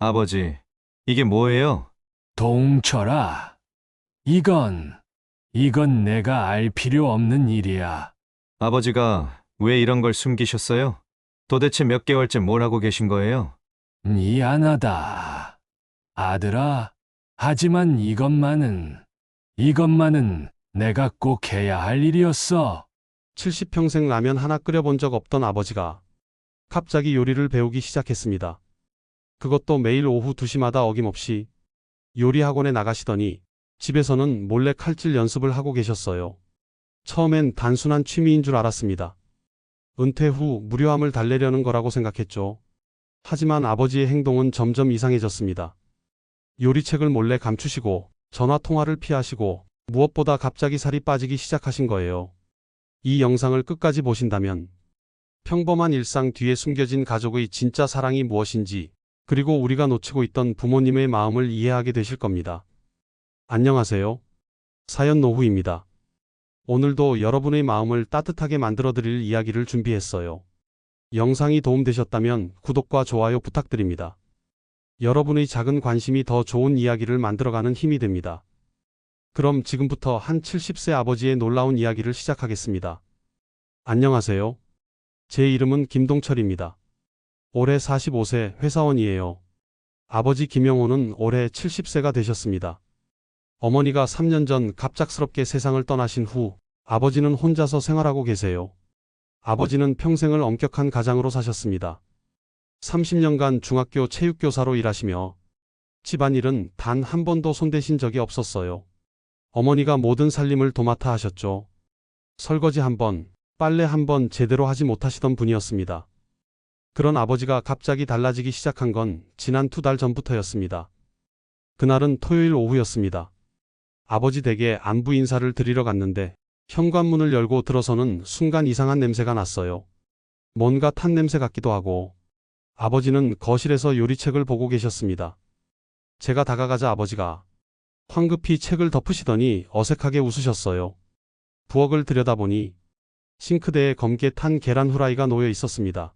아버지, 이게 뭐예요? 동철아, 이건, 이건 내가 알 필요 없는 일이야. 아버지가 왜 이런 걸 숨기셨어요? 도대체 몇 개월째 뭘 하고 계신 거예요? 미안하다. 아들아, 하지만 이것만은, 이것만은 내가 꼭 해야 할 일이었어. 70평생 라면 하나 끓여본 적 없던 아버지가 갑자기 요리를 배우기 시작했습니다. 그것도 매일 오후 2시마다 어김없이 요리 학원에 나가시더니 집에서는 몰래 칼질 연습을 하고 계셨어요. 처음엔 단순한 취미인 줄 알았습니다. 은퇴 후 무료함을 달래려는 거라고 생각했죠. 하지만 아버지의 행동은 점점 이상해졌습니다. 요리책을 몰래 감추시고 전화 통화를 피하시고 무엇보다 갑자기 살이 빠지기 시작하신 거예요. 이 영상을 끝까지 보신다면 평범한 일상 뒤에 숨겨진 가족의 진짜 사랑이 무엇인지 그리고 우리가 놓치고 있던 부모님의 마음을 이해하게 되실 겁니다. 안녕하세요. 사연 노후입니다. 오늘도 여러분의 마음을 따뜻하게 만들어 드릴 이야기를 준비했어요. 영상이 도움되셨다면 구독과 좋아요 부탁드립니다. 여러분의 작은 관심이 더 좋은 이야기를 만들어가는 힘이 됩니다. 그럼 지금부터 한 70세 아버지의 놀라운 이야기를 시작하겠습니다. 안녕하세요. 제 이름은 김동철입니다. 올해 45세 회사원이에요. 아버지 김영호는 올해 70세가 되셨습니다. 어머니가 3년 전 갑작스럽게 세상을 떠나신 후 아버지는 혼자서 생활하고 계세요. 아버지는 평생을 엄격한 가장으로 사셨습니다. 30년간 중학교 체육교사로 일하시며 집안일은 단 한 번도 손대신 적이 없었어요. 어머니가 모든 살림을 도맡아 하셨죠. 설거지 한 번, 빨래 한 번 제대로 하지 못하시던 분이었습니다. 그런 아버지가 갑자기 달라지기 시작한 건 지난 두 달 전부터였습니다. 그날은 토요일 오후였습니다. 아버지 댁에 안부 인사를 드리러 갔는데 현관문을 열고 들어서는 순간 이상한 냄새가 났어요. 뭔가 탄 냄새 같기도 하고 아버지는 거실에서 요리책을 보고 계셨습니다. 제가 다가가자 아버지가 황급히 책을 덮으시더니 어색하게 웃으셨어요. 부엌을 들여다보니 싱크대에 검게 탄 계란 후라이가 놓여 있었습니다.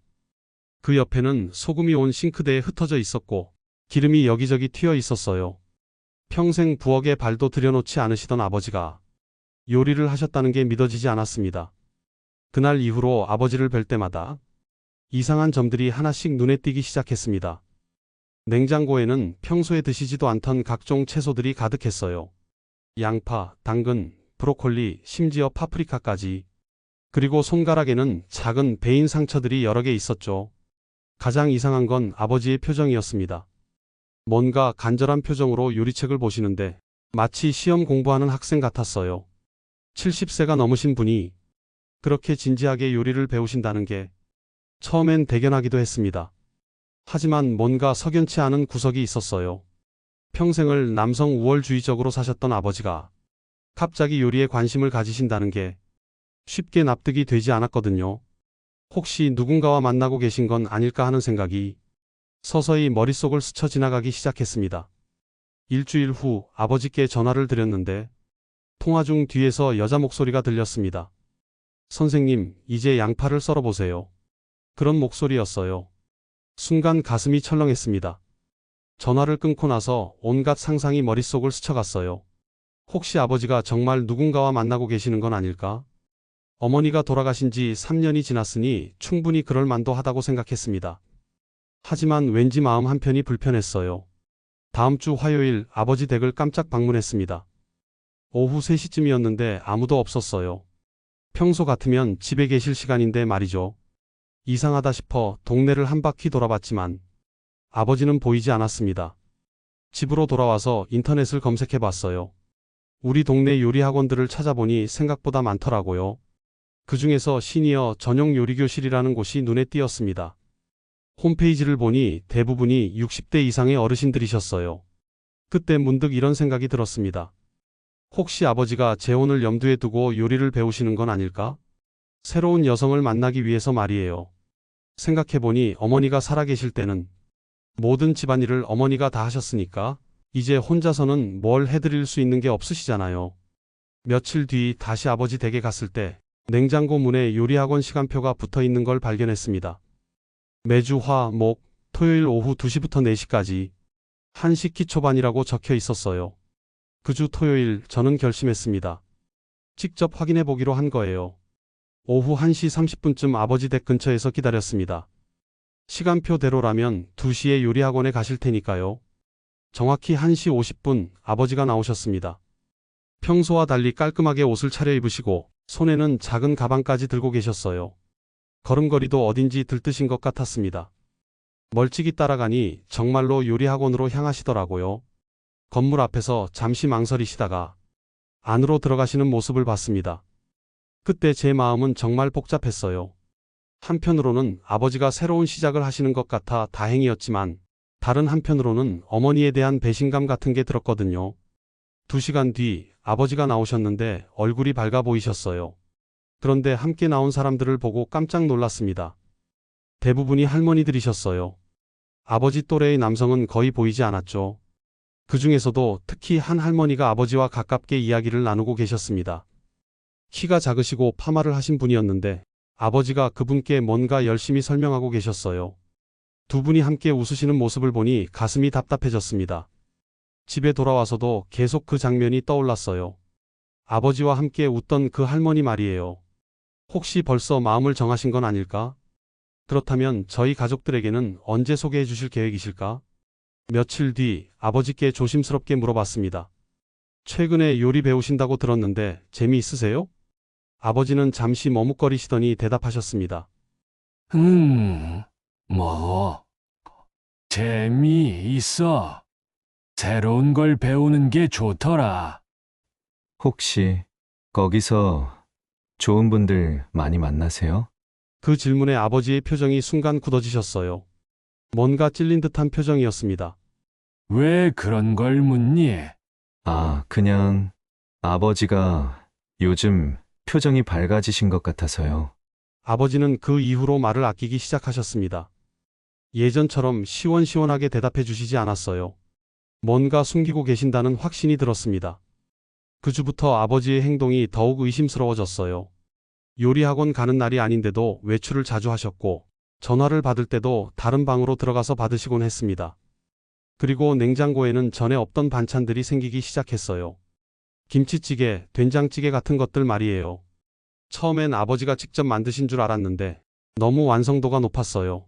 그 옆에는 소금이 온 싱크대에 흩어져 있었고 기름이 여기저기 튀어 있었어요. 평생 부엌에 발도 들여놓지 않으시던 아버지가 요리를 하셨다는 게 믿어지지 않았습니다. 그날 이후로 아버지를 뵐 때마다 이상한 점들이 하나씩 눈에 띄기 시작했습니다. 냉장고에는 평소에 드시지도 않던 각종 채소들이 가득했어요. 양파, 당근, 브로콜리, 심지어 파프리카까지. 그리고 손가락에는 작은 베인 상처들이 여러 개 있었죠. 가장 이상한 건 아버지의 표정이었습니다. 뭔가 간절한 표정으로 요리책을 보시는데 마치 시험 공부하는 학생 같았어요. 70세가 넘으신 분이 그렇게 진지하게 요리를 배우신다는 게 처음엔 대견하기도 했습니다. 하지만 뭔가 석연치 않은 구석이 있었어요. 평생을 남성 우월주의적으로 사셨던 아버지가 갑자기 요리에 관심을 가지신다는 게 쉽게 납득이 되지 않았거든요. 혹시 누군가와 만나고 계신 건 아닐까 하는 생각이 서서히 머릿속을 스쳐 지나가기 시작했습니다. 일주일 후 아버지께 전화를 드렸는데 통화 중 뒤에서 여자 목소리가 들렸습니다. 선생님, 이제 양파를 썰어보세요. 그런 목소리였어요. 순간 가슴이 철렁했습니다. 전화를 끊고 나서 온갖 상상이 머릿속을 스쳐갔어요. 혹시 아버지가 정말 누군가와 만나고 계시는 건 아닐까? 어머니가 돌아가신 지 3년이 지났으니 충분히 그럴 만도 하다고 생각했습니다. 하지만 왠지 마음 한편이 불편했어요. 다음 주 화요일 아버지 댁을 깜짝 방문했습니다. 오후 3시쯤이었는데 아무도 없었어요. 평소 같으면 집에 계실 시간인데 말이죠. 이상하다 싶어 동네를 한 바퀴 돌아봤지만 아버지는 보이지 않았습니다. 집으로 돌아와서 인터넷을 검색해 봤어요. 우리 동네 요리 학원들을 찾아보니 생각보다 많더라고요. 그 중에서 시니어 전용 요리교실이라는 곳이 눈에 띄었습니다. 홈페이지를 보니 대부분이 60대 이상의 어르신들이셨어요. 그때 문득 이런 생각이 들었습니다. 혹시 아버지가 재혼을 염두에 두고 요리를 배우시는 건 아닐까? 새로운 여성을 만나기 위해서 말이에요. 생각해보니 어머니가 살아계실 때는 모든 집안일을 어머니가 다 하셨으니까 이제 혼자서는 뭘 해드릴 수 있는 게 없으시잖아요. 며칠 뒤 다시 아버지 댁에 갔을 때 냉장고 문에 요리학원 시간표가 붙어 있는 걸 발견했습니다. 매주 화, 목, 토요일 오후 2시부터 4시까지 한식기 초반이라고 적혀 있었어요. 그 주 토요일 저는 결심했습니다. 직접 확인해 보기로 한 거예요. 오후 1시 30분쯤 아버지 댁 근처에서 기다렸습니다. 시간표대로라면 2시에 요리학원에 가실 테니까요. 정확히 1시 50분 아버지가 나오셨습니다. 평소와 달리 깔끔하게 옷을 차려입으시고 손에는 작은 가방까지 들고 계셨어요. 걸음걸이도 어딘지 들뜨신 것 같았습니다. 멀찍이 따라가니 정말로 요리학원으로 향하시더라고요. 건물 앞에서 잠시 망설이시다가 안으로 들어가시는 모습을 봤습니다. 그때 제 마음은 정말 복잡했어요. 한편으로는 아버지가 새로운 시작을 하시는 것 같아 다행이었지만 다른 한편으로는 어머니에 대한 배신감 같은 게 들었거든요. 두 시간 뒤 아버지가 나오셨는데 얼굴이 밝아 보이셨어요. 그런데 함께 나온 사람들을 보고 깜짝 놀랐습니다. 대부분이 할머니들이셨어요. 아버지 또래의 남성은 거의 보이지 않았죠. 그 중에서도 특히 한 할머니가 아버지와 가깝게 이야기를 나누고 계셨습니다. 키가 작으시고 파마를 하신 분이었는데 아버지가 그분께 뭔가 열심히 설명하고 계셨어요. 두 분이 함께 웃으시는 모습을 보니 가슴이 답답해졌습니다. 집에 돌아와서도 계속 그 장면이 떠올랐어요. 아버지와 함께 웃던 그 할머니 말이에요. 혹시 벌써 마음을 정하신 건 아닐까? 그렇다면 저희 가족들에게는 언제 소개해 주실 계획이실까? 며칠 뒤 아버지께 조심스럽게 물어봤습니다. 최근에 요리 배우신다고 들었는데 재미있으세요? 아버지는 잠시 머뭇거리시더니 대답하셨습니다. 음, 뭐, 재미있어. 새로운 걸 배우는 게 좋더라. 혹시 거기서 좋은 분들 많이 만나세요? 그 질문에 아버지의 표정이 순간 굳어지셨어요. 뭔가 찔린 듯한 표정이었습니다. 왜 그런 걸 묻니? 아, 그냥 아버지가 요즘 표정이 밝아지신 것 같아서요. 아버지는 그 이후로 말을 아끼기 시작하셨습니다. 예전처럼 시원시원하게 대답해 주시지 않았어요. 뭔가 숨기고 계신다는 확신이 들었습니다. 그 주부터 아버지의 행동이 더욱 의심스러워졌어요. 요리학원 가는 날이 아닌데도 외출을 자주 하셨고, 전화를 받을 때도 다른 방으로 들어가서 받으시곤 했습니다. 그리고 냉장고에는 전에 없던 반찬들이 생기기 시작했어요. 김치찌개, 된장찌개 같은 것들 말이에요. 처음엔 아버지가 직접 만드신 줄 알았는데 너무 완성도가 높았어요.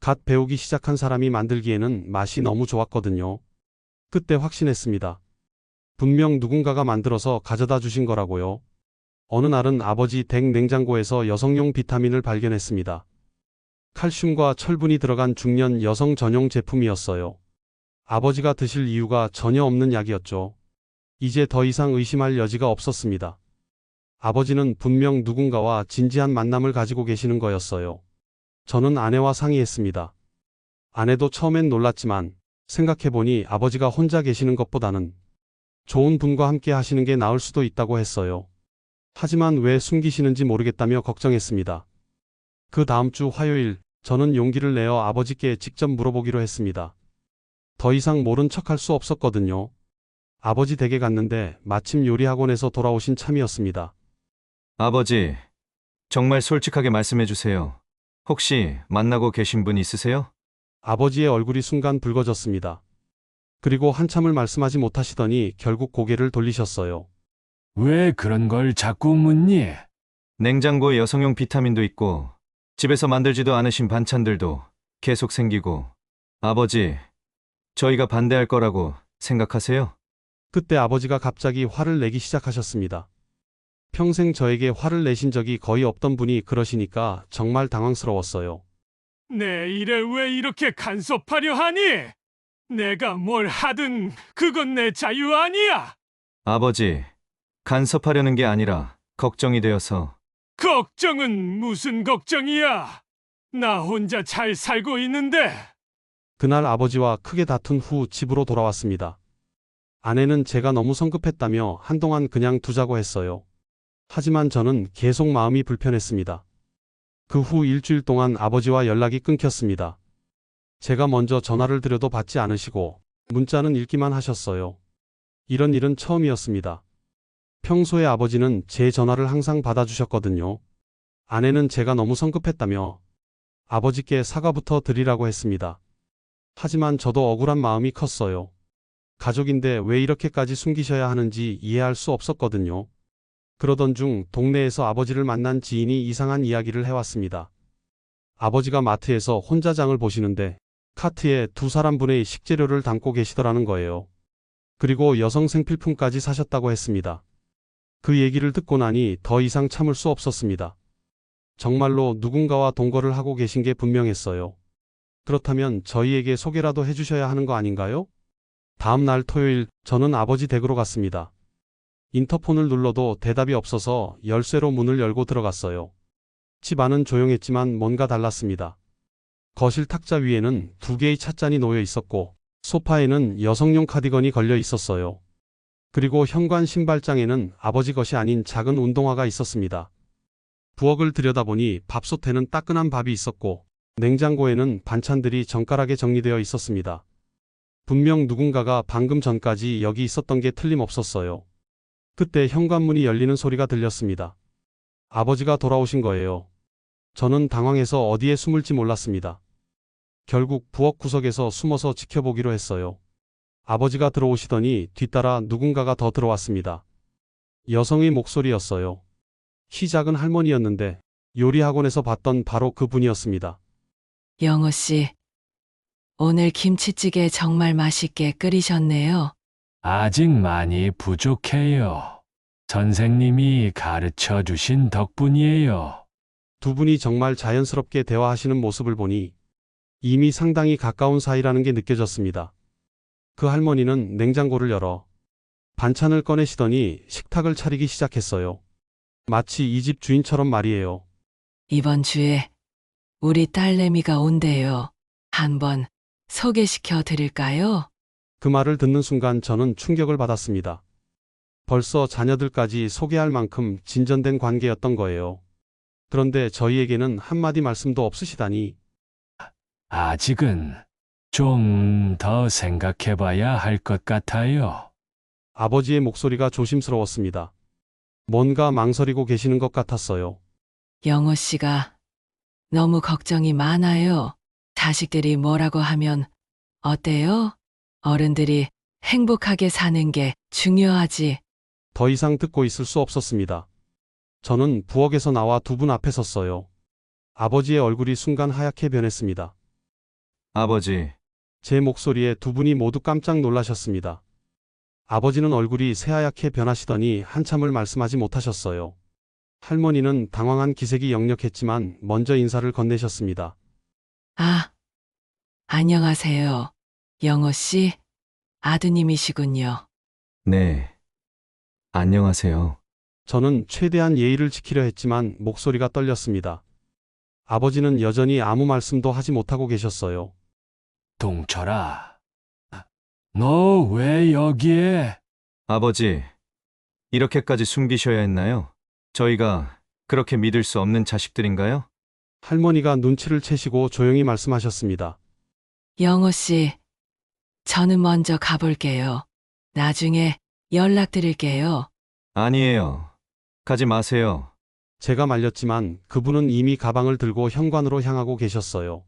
갓 배우기 시작한 사람이 만들기에는 맛이 너무 좋았거든요. 그때 확신했습니다. 분명 누군가가 만들어서 가져다 주신 거라고요. 어느 날은 아버지 댁 냉장고에서 여성용 비타민을 발견했습니다. 칼슘과 철분이 들어간 중년 여성 전용 제품이었어요. 아버지가 드실 이유가 전혀 없는 약이었죠. 이제 더 이상 의심할 여지가 없었습니다. 아버지는 분명 누군가와 진지한 만남을 가지고 계시는 거였어요. 저는 아내와 상의했습니다. 아내도 처음엔 놀랐지만 생각해보니 아버지가 혼자 계시는 것보다는 좋은 분과 함께 하시는 게 나을 수도 있다고 했어요. 하지만 왜 숨기시는지 모르겠다며 걱정했습니다. 그 다음 주 화요일, 저는 용기를 내어 아버지께 직접 물어보기로 했습니다. 더 이상 모른 척할 수 없었거든요. 아버지 댁에 갔는데 마침 요리학원에서 돌아오신 참이었습니다. 아버지, 정말 솔직하게 말씀해 주세요. 혹시 만나고 계신 분 있으세요? 아버지의 얼굴이 순간 붉어졌습니다. 그리고 한참을 말씀하지 못하시더니 결국 고개를 돌리셨어요. 왜 그런 걸 자꾸 묻니? 냉장고에 여성용 비타민도 있고 집에서 만들지도 않으신 반찬들도 계속 생기고 아버지, 저희가 반대할 거라고 생각하세요? 그때 아버지가 갑자기 화를 내기 시작하셨습니다. 평생 저에게 화를 내신 적이 거의 없던 분이 그러시니까 정말 당황스러웠어요. 내 일을 왜 이렇게 간섭하려 하니? 내가 뭘 하든 그건 내 자유 아니야. 아버지, 간섭하려는 게 아니라 걱정이 되어서 걱정은 무슨 걱정이야? 나 혼자 잘 살고 있는데. 그날 아버지와 크게 다툰 후 집으로 돌아왔습니다. 아내는 제가 너무 성급했다며 한동안 그냥 두자고 했어요. 하지만 저는 계속 마음이 불편했습니다. 그 후 일주일 동안 아버지와 연락이 끊겼습니다. 제가 먼저 전화를 드려도 받지 않으시고 문자는 읽기만 하셨어요. 이런 일은 처음이었습니다. 평소에 아버지는 제 전화를 항상 받아주셨거든요. 아내는 제가 너무 성급했다며 아버지께 사과부터 드리라고 했습니다. 하지만 저도 억울한 마음이 컸어요. 가족인데 왜 이렇게까지 숨기셔야 하는지 이해할 수 없었거든요. 그러던 중 동네에서 아버지를 만난 지인이 이상한 이야기를 해왔습니다. 아버지가 마트에서 혼자 장을 보시는데 카트에 두 사람분의 식재료를 담고 계시더라는 거예요. 그리고 여성 생필품까지 사셨다고 했습니다. 그 얘기를 듣고 나니 더 이상 참을 수 없었습니다. 정말로 누군가와 동거를 하고 계신 게 분명했어요. 그렇다면 저희에게 소개라도 해주셔야 하는 거 아닌가요? 다음 날 토요일 저는 아버지 댁으로 갔습니다. 인터폰을 눌러도 대답이 없어서 열쇠로 문을 열고 들어갔어요. 집 안은 조용했지만 뭔가 달랐습니다. 거실 탁자 위에는 두 개의 찻잔이 놓여 있었고 소파에는 여성용 카디건이 걸려 있었어요. 그리고 현관 신발장에는 아버지 것이 아닌 작은 운동화가 있었습니다. 부엌을 들여다보니 밥솥에는 따끈한 밥이 있었고 냉장고에는 반찬들이 정갈하게 정리되어 있었습니다. 분명 누군가가 방금 전까지 여기 있었던 게 틀림없었어요. 그때 현관문이 열리는 소리가 들렸습니다. 아버지가 돌아오신 거예요. 저는 당황해서 어디에 숨을지 몰랐습니다. 결국 부엌 구석에서 숨어서 지켜보기로 했어요. 아버지가 들어오시더니 뒤따라 누군가가 더 들어왔습니다. 여성의 목소리였어요. 키 작은 할머니였는데 요리학원에서 봤던 바로 그 분이었습니다. 영호 씨, 오늘 김치찌개 정말 맛있게 끓이셨네요. 아직 많이 부족해요. 선생님이 가르쳐 주신 덕분이에요. 두 분이 정말 자연스럽게 대화하시는 모습을 보니 이미 상당히 가까운 사이라는 게 느껴졌습니다. 그 할머니는 냉장고를 열어 반찬을 꺼내시더니 식탁을 차리기 시작했어요. 마치 이 집 주인처럼 말이에요. 이번 주에 우리 딸내미가 온대요. 한번 소개시켜 드릴까요? 그 말을 듣는 순간 저는 충격을 받았습니다. 벌써 자녀들까지 소개할 만큼 진전된 관계였던 거예요. 그런데 저희에게는 한마디 말씀도 없으시다니 아직은 좀 더 생각해 봐야 할 것 같아요. 아버지의 목소리가 조심스러웠습니다. 뭔가 망설이고 계시는 것 같았어요. 영호 씨가 너무 걱정이 많아요. 자식들이 뭐라고 하면 어때요? 어른들이 행복하게 사는 게 중요하지. 더 이상 듣고 있을 수 없었습니다. 저는 부엌에서 나와 두 분 앞에 섰어요. 아버지의 얼굴이 순간 하얗게 변했습니다. 아버지, 제 목소리에 두 분이 모두 깜짝 놀라셨습니다. 아버지는 얼굴이 새하얗게 변하시더니 한참을 말씀하지 못하셨어요. 할머니는 당황한 기색이 역력했지만 먼저 인사를 건네셨습니다. 아, 안녕하세요. 영호 씨, 아드님이시군요. 네. 안녕하세요. 저는 최대한 예의를 지키려 했지만 목소리가 떨렸습니다. 아버지는 여전히 아무 말씀도 하지 못하고 계셨어요. 동철아, 너 왜 여기에? 아버지, 이렇게까지 숨기셔야 했나요? 저희가 그렇게 믿을 수 없는 자식들인가요? 할머니가 눈치를 채시고 조용히 말씀하셨습니다. 영호 씨, 저는 먼저 가볼게요. 나중에 연락드릴게요. 아니에요. 가지 마세요. 제가 말렸지만 그분은 이미 가방을 들고 현관으로 향하고 계셨어요.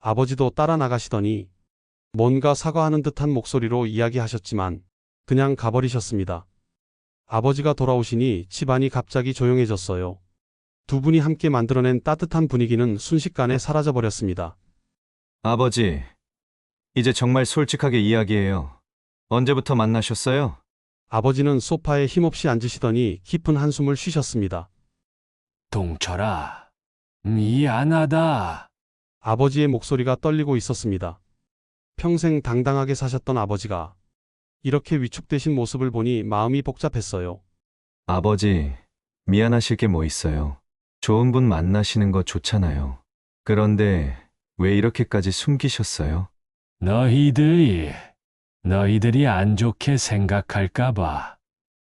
아버지도 따라 나가시더니 뭔가 사과하는 듯한 목소리로 이야기하셨지만 그냥 가버리셨습니다. 아버지가 돌아오시니 집안이 갑자기 조용해졌어요. 두 분이 함께 만들어낸 따뜻한 분위기는 순식간에 사라져버렸습니다. 아버지, 이제 정말 솔직하게 이야기해요. 언제부터 만나셨어요? 아버지는 소파에 힘없이 앉으시더니 깊은 한숨을 쉬셨습니다. 동철아, 미안하다. 아버지의 목소리가 떨리고 있었습니다. 평생 당당하게 사셨던 아버지가 이렇게 위축되신 모습을 보니 마음이 복잡했어요. 아버지, 미안하실 게 뭐 있어요. 좋은 분 만나시는 거 좋잖아요. 그런데 왜 이렇게까지 숨기셨어요? 너희들이, 너희들이 안 좋게 생각할까봐.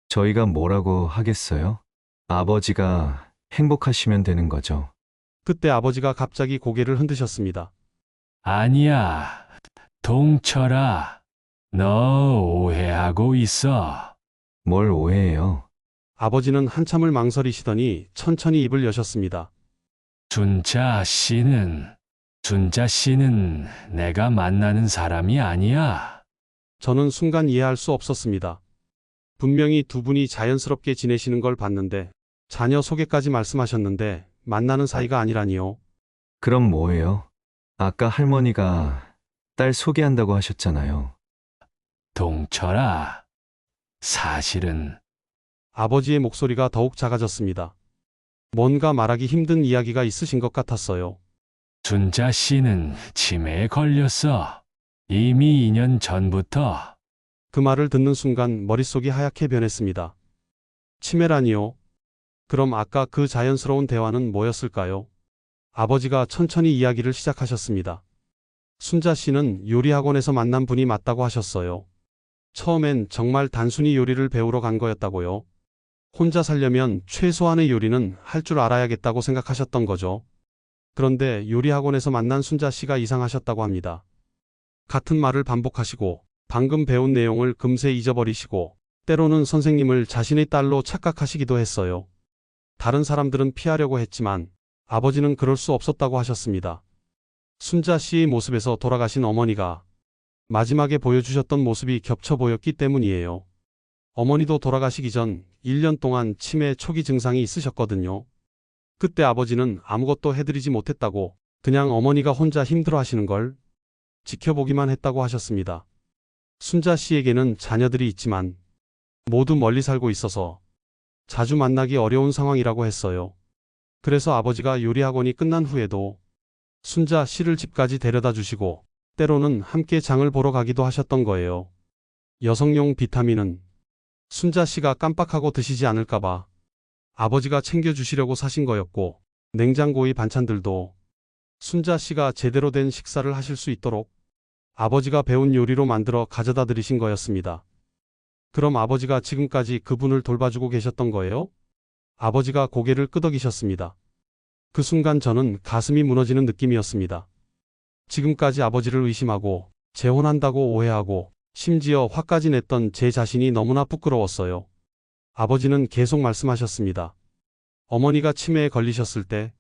저희가 뭐라고 하겠어요? 아버지가 행복하시면 되는 거죠. 그때 아버지가 갑자기 고개를 흔드셨습니다. 아니야, 동철아. 너 오해하고 있어. 뭘 오해해요? 아버지는 한참을 망설이시더니 천천히 입을 여셨습니다. 준자 씨는 순자 씨는 내가 만나는 사람이 아니야. 저는 순간 이해할 수 없었습니다. 분명히 두 분이 자연스럽게 지내시는 걸 봤는데 자녀 소개까지 말씀하셨는데 만나는 사이가 아니라니요. 그럼 뭐예요? 아까 할머니가 딸 소개한다고 하셨잖아요. 동철아. 사실은 아버지의 목소리가 더욱 작아졌습니다. 뭔가 말하기 힘든 이야기가 있으신 것 같았어요. 순자 씨는 치매에 걸렸어. 이미 2년 전부터 그 말을 듣는 순간 머릿속이 하얗게 변했습니다. 치매라니요? 그럼 아까 그 자연스러운 대화는 뭐였을까요? 아버지가 천천히 이야기를 시작하셨습니다. 순자 씨는 요리학원에서 만난 분이 맞다고 하셨어요. 처음엔 정말 단순히 요리를 배우러 간 거였다고요. 혼자 살려면 최소한의 요리는 할 줄 알아야겠다고 생각하셨던 거죠. 그런데 요리학원에서 만난 순자 씨가 이상하셨다고 합니다. 같은 말을 반복하시고 방금 배운 내용을 금세 잊어버리시고 때로는 선생님을 자신의 딸로 착각하시기도 했어요. 다른 사람들은 피하려고 했지만 아버지는 그럴 수 없었다고 하셨습니다. 순자 씨의 모습에서 돌아가신 어머니가 마지막에 보여주셨던 모습이 겹쳐 보였기 때문이에요. 어머니도 돌아가시기 전 1년 동안 치매 초기 증상이 있으셨거든요. 그때 아버지는 아무것도 해드리지 못했다고 그냥 어머니가 혼자 힘들어 하시는 걸 지켜보기만 했다고 하셨습니다. 순자 씨에게는 자녀들이 있지만 모두 멀리 살고 있어서 자주 만나기 어려운 상황이라고 했어요. 그래서 아버지가 요리학원이 끝난 후에도 순자 씨를 집까지 데려다 주시고 때로는 함께 장을 보러 가기도 하셨던 거예요. 여성용 비타민은 순자 씨가 깜빡하고 드시지 않을까봐 아버지가 챙겨주시려고 사신 거였고 냉장고의 반찬들도 순자 씨가 제대로 된 식사를 하실 수 있도록 아버지가 배운 요리로 만들어 가져다 드리신 거였습니다. 그럼 아버지가 지금까지 그분을 돌봐주고 계셨던 거예요? 아버지가 고개를 끄덕이셨습니다. 그 순간 저는 가슴이 무너지는 느낌이었습니다. 지금까지 아버지를 의심하고 재혼한다고 오해하고 심지어 화까지 냈던 제 자신이 너무나 부끄러웠어요. 아버지는 계속 말씀하셨습니다. 어머니가 치매에 걸리셨을 때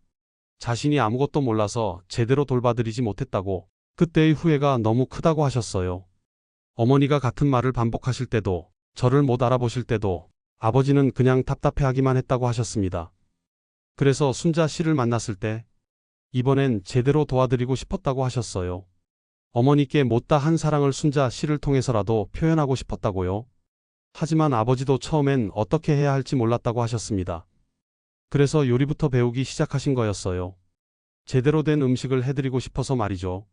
자신이 아무것도 몰라서 제대로 돌봐드리지 못했다고 그때의 후회가 너무 크다고 하셨어요. 어머니가 같은 말을 반복하실 때도 저를 못 알아보실 때도 아버지는 그냥 답답해하기만 했다고 하셨습니다. 그래서 순자 씨를 만났을 때 이번엔 제대로 도와드리고 싶었다고 하셨어요. 어머니께 못다 한 사랑을 순자 씨를 통해서라도 표현하고 싶었다고요. 하지만 아버지도 처음엔 어떻게 해야 할지 몰랐다고 하셨습니다. 그래서 요리부터 배우기 시작하신 거였어요. 제대로 된 음식을 해드리고 싶어서 말이죠.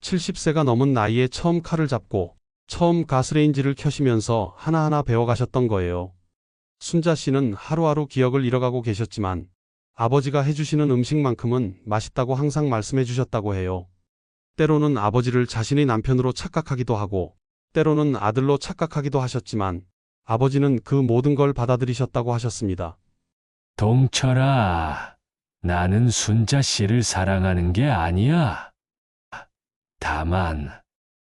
70세가 넘은 나이에 처음 칼을 잡고 처음 가스레인지를 켜시면서 하나하나 배워가셨던 거예요. 순자 씨는 하루하루 기억을 잃어가고 계셨지만 아버지가 해주시는 음식만큼은 맛있다고 항상 말씀해 주셨다고 해요. 때로는 아버지를 자신의 남편으로 착각하기도 하고 때로는 아들로 착각하기도 하셨지만 아버지는 그 모든 걸 받아들이셨다고 하셨습니다. 동철아. 나는 순자 씨를 사랑하는 게 아니야. 다만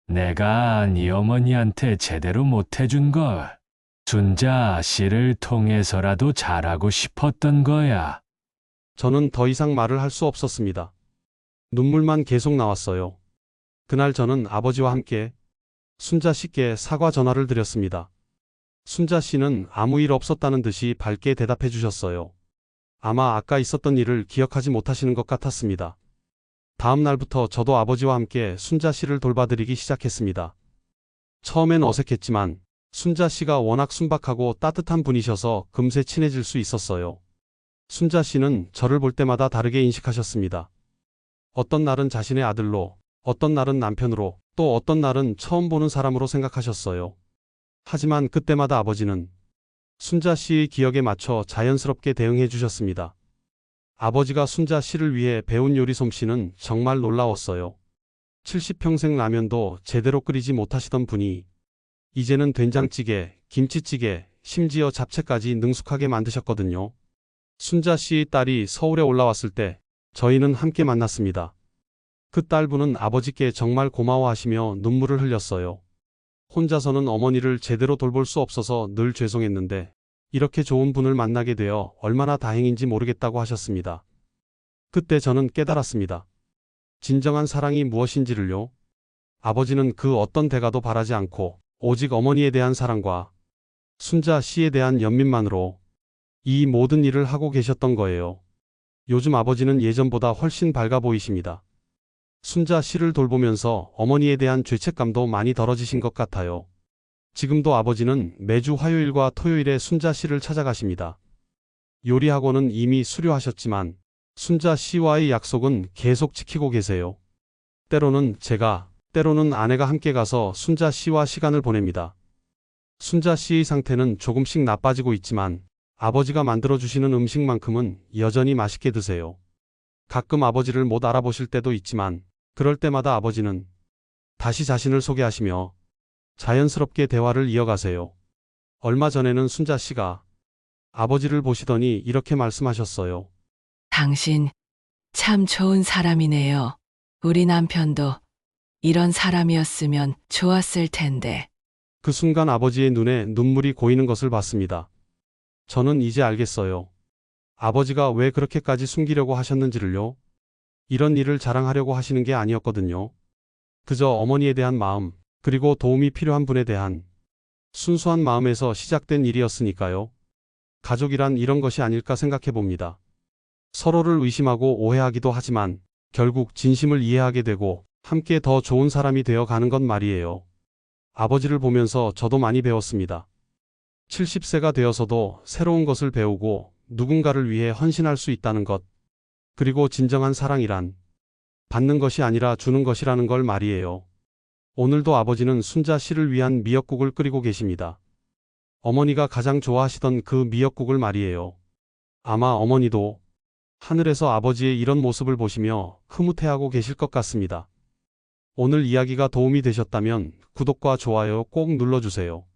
내가 네 어머니한테 제대로 못해준 걸 순자 씨를 통해서라도 잘하고 싶었던 거야. 저는 더 이상 말을 할 수 없었습니다. 눈물만 계속 나왔어요. 그날 저는 아버지와 함께 순자 씨께 사과 전화를 드렸습니다. 순자 씨는 아무 일 없었다는 듯이 밝게 대답해 주셨어요. 아마 아까 있었던 일을 기억하지 못하시는 것 같았습니다. 다음 날부터 저도 아버지와 함께 순자 씨를 돌봐드리기 시작했습니다. 처음엔 어색했지만 순자 씨가 워낙 순박하고 따뜻한 분이셔서 금세 친해질 수 있었어요. 순자 씨는 저를 볼 때마다 다르게 인식하셨습니다. 어떤 날은 자신의 아들로, 어떤 날은 남편으로, 또 어떤 날은 처음 보는 사람으로 생각하셨어요. 하지만 그때마다 아버지는 순자 씨의 기억에 맞춰 자연스럽게 대응해 주셨습니다. 아버지가 순자 씨를 위해 배운 요리 솜씨는 정말 놀라웠어요. 70평생 라면도 제대로 끓이지 못하시던 분이 이제는 된장찌개, 김치찌개, 심지어 잡채까지 능숙하게 만드셨거든요. 순자 씨의 딸이 서울에 올라왔을 때 저희는 함께 만났습니다. 그 딸분은 아버지께 정말 고마워하시며 눈물을 흘렸어요. 혼자서는 어머니를 제대로 돌볼 수 없어서 늘 죄송했는데 이렇게 좋은 분을 만나게 되어 얼마나 다행인지 모르겠다고 하셨습니다. 그때 저는 깨달았습니다. 진정한 사랑이 무엇인지를요. 아버지는 그 어떤 대가도 바라지 않고 오직 어머니에 대한 사랑과 순자 씨에 대한 연민만으로 이 모든 일을 하고 계셨던 거예요. 요즘 아버지는 예전보다 훨씬 밝아 보이십니다. 순자 씨를 돌보면서 어머니에 대한 죄책감도 많이 덜어지신 것 같아요. 지금도 아버지는 매주 화요일과 토요일에 순자 씨를 찾아가십니다. 요리 학원은 이미 수료하셨지만 순자 씨와의 약속은 계속 지키고 계세요. 때로는 제가, 때로는 아내가 함께 가서 순자 씨와 시간을 보냅니다. 순자 씨의 상태는 조금씩 나빠지고 있지만 아버지가 만들어주시는 음식만큼은 여전히 맛있게 드세요. 가끔 아버지를 못 알아보실 때도 있지만 그럴 때마다 아버지는 다시 자신을 소개하시며 자연스럽게 대화를 이어가세요. 얼마 전에는 순자 씨가 아버지를 보시더니 이렇게 말씀하셨어요. 당신 참 좋은 사람이네요. 우리 남편도 이런 사람이었으면 좋았을 텐데. 그 순간 아버지의 눈에 눈물이 고이는 것을 봤습니다. 저는 이제 알겠어요. 아버지가 왜 그렇게까지 숨기려고 하셨는지를요. 이런 일을 자랑하려고 하시는 게 아니었거든요. 그저 어머니에 대한 마음, 그리고 도움이 필요한 분에 대한 순수한 마음에서 시작된 일이었으니까요. 가족이란 이런 것이 아닐까 생각해 봅니다. 서로를 의심하고 오해하기도 하지만 결국 진심을 이해하게 되고 함께 더 좋은 사람이 되어 가는 것 말이에요. 아버지를 보면서 저도 많이 배웠습니다. 70세가 되어서도 새로운 것을 배우고 누군가를 위해 헌신할 수 있다는 것. 그리고 진정한 사랑이란 받는 것이 아니라 주는 것이라는 걸 말이에요. 오늘도 아버지는 순자 씨를 위한 미역국을 끓이고 계십니다. 어머니가 가장 좋아하시던 그 미역국을 말이에요. 아마 어머니도 하늘에서 아버지의 이런 모습을 보시며 흐뭇해하고 계실 것 같습니다. 오늘 이야기가 도움이 되셨다면 구독과 좋아요 꼭 눌러주세요.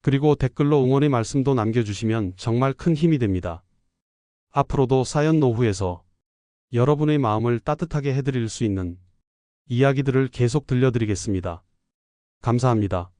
그리고 댓글로 응원의 말씀도 남겨주시면 정말 큰 힘이 됩니다. 앞으로도 사연 노후에서 여러분의 마음을 따뜻하게 해드릴 수 있는 이야기들을 계속 들려드리겠습니다. 감사합니다.